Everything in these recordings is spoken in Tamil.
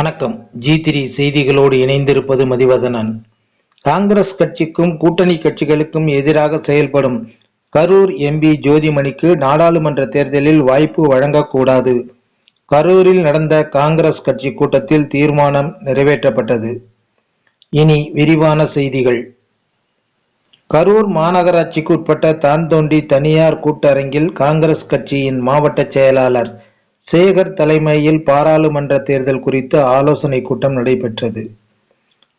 வணக்கம். ஜி த்ரீ செய்திகளோடு இணைந்திருப்பது மதிவதனன். காங்கிரஸ் கட்சிக்கும் கூட்டணி கட்சிகளுக்கும் எதிராக செயல்படும் கரூர் எம்பி ஜோதிமணிக்கு நாடாளுமன்ற தேர்தலில் வாய்ப்பு வழங்கக்கூடாது. கரூரில் நடந்த காங்கிரஸ் கட்சி கூட்டத்தில் தீர்மானம் நிறைவேற்றப்பட்டது. இனி விரிவான செய்திகள். கரூர் மாநகராட்சிக்கு உட்பட்ட தான்தோண்டி தனியார் கூட்டரங்கில் காங்கிரஸ் கட்சியின் மாவட்ட செயலாளர் சேகர் தலைமையில் பாராளுமன்ற தேர்தல் குறித்து ஆலோசனை கூட்டம் நடைபெற்றது.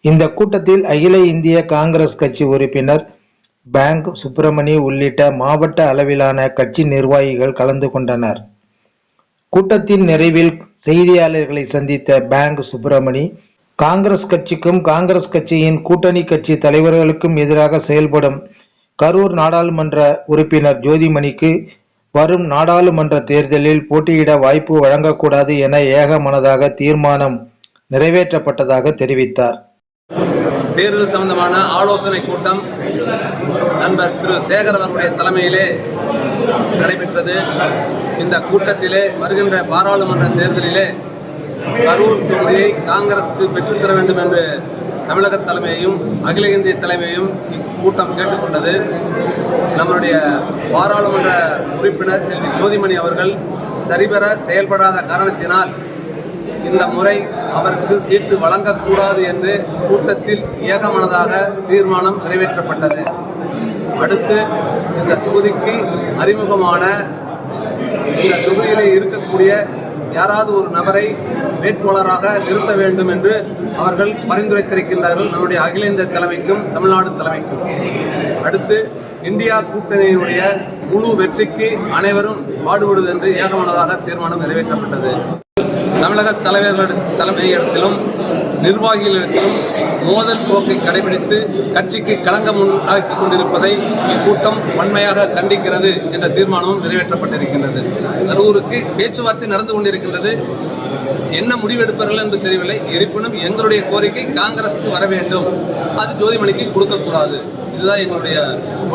இந்த கூட்டத்தில் அகில இந்திய காங்கிரஸ் கட்சி உறுப்பினர் பேங்க் சுப்பிரமணி உள்ளிட்ட மாவட்ட அளவிலான கட்சி நிர்வாகிகள் கலந்து கொண்டனர். கூட்டத்தின் நிறைவில் செய்தியாளர்களை சந்தித்த பேங்க் சுப்பிரமணி காங்கிரஸ் கட்சிக்கும் காங்கிரஸ் கட்சியின் கூட்டணி கட்சி தலைவர்களுக்கும் எதிராக செயல்படும் கரூர் நாடாளுமன்ற உறுப்பினர் ஜோதிமணிக்கு வரும் நாடாளுமன்ற தேர்தலில் போட்டியிட வாய்ப்பு வழங்கக்கூடாது என ஏகமனதாக தீர்மானம் நிறைவேற்றப்பட்டதாக தெரிவித்தார். தேர்தல் சம்பந்தமான ஆலோசனை கூட்டம் நண்பர் திரு சேகர் அவர்களுடைய தலைமையிலே நடைபெற்றது. இந்த கூட்டத்திலே வருகின்ற பாராளுமன்ற தேர்தலிலே கரூர் தொகுதியை காங்கிரசுக்கு பெற்றுத்தர வேண்டும் என்று தமிழக தலைமையையும் அகில இந்திய தலைமையையும் இக்கூட்டம் கேட்டுக்கொண்டது. நம்மளுடைய பாராளுமன்ற உறுப்பினர் செல்வி ஜோதிமணி அவர்கள் சரிபெற செயல்படாத காரணத்தினால் இந்த முறை அவருக்கு சீட்டு வழங்கக்கூடாது என்று கூட்டத்தில் ஏகமனதாக தீர்மானம் நிறைவேற்றப்பட்டது. அடுத்து இந்த தொகுதிக்கு அறிமுகமான இந்த தொகுதியில் இருக்கக்கூடிய யாராவது ஒரு நபரை வேட்பாளராக நிறுத்த வேண்டும் என்று அவர்கள் பரிந்துரைத்திருக்கின்றார்கள் நம்முடைய அகில இந்திய தலைமைக்கும் தமிழ்நாடு தலைமைக்கும். அடுத்து இந்தியா கூட்டணியினுடைய முழு வெற்றிக்கு அனைவரும் பாடுபடுவது என்று ஏகமனதாக தீர்மானம் நிறைவேற்றப்பட்டது. தமிழக தலைவர்கள் தலைமையிடத்திலும் நிர்வாகிகளிடத்திலும் மோதல் போக்கை கடைபிடித்து கட்சிக்கு களங்கம் உண்டாக்கி கொண்டிருப்பதை இக்கூட்டம் வன்மையாக கண்டிக்கிறது என்ற தீர்மானமும் நிறைவேற்றப்பட்டிருக்கின்றது. கரூருக்கு பேச்சுவார்த்தை நடந்து கொண்டிருக்கின்றது. என்ன முடிவெடுப்பார்கள் என்று தெரியவில்லை. இருப்பினும் எங்களுடைய கோரிக்கை காங்கிரசுக்கு வர வேண்டும். அது ஜோதிமணிக்கு கொடுக்கக்கூடாது. இதுதான் எங்களுடைய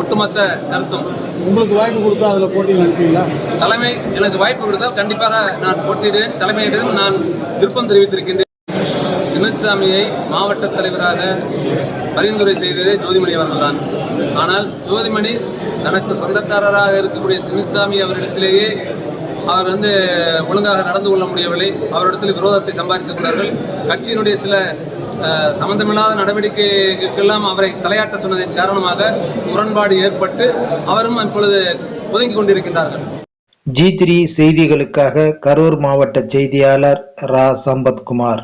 ஒட்டுமொத்த கருத்தும். உங்களுக்கு வாய்ப்பு கொடுத்தா அதில் போட்டியில் நினைப்பீங்களா தலைமை எனக்கு வாய்ப்பு கொடுத்தால் கண்டிப்பாக நான் போட்டியிடுவேன். தலைமையிடம் நான் விருப்பம் தெரிவித்திருக்கின்றேன். சின்னசாமியை மாவட்ட தலைவராக பரிந்துரை செய்ததே ஜோதிமணி அவர்கள்தான். ஆனால் ஜோதிமணி தனக்கு சொந்தக்காரராக இருக்கக்கூடிய சின்னசாமி அவரிடத்திலேயே அவர் வந்து ஒழுங்காக நடந்து கொள்ள முடியவில்லை. அவரிடத்தில் விரோதத்தை சம்பாதித்துள்ளார்கள் கட்சியினுடைய சில அஹ், சம்பந்தமில்லாத நடவடிக்கைகளுக்கெல்லாம் அவரை தலையாட்ட சொன்னதின் காரணமாக முரண்பாடு ஏற்பட்டு அவரும் இப்பொழுது ஒதுங்கி கொண்டிருக்கின்றார்கள். ஜி த்ரீ செய்திகளுக்காக கரூர் மாவட்ட செய்தியாளர் ரா. சம்பத்குமார்.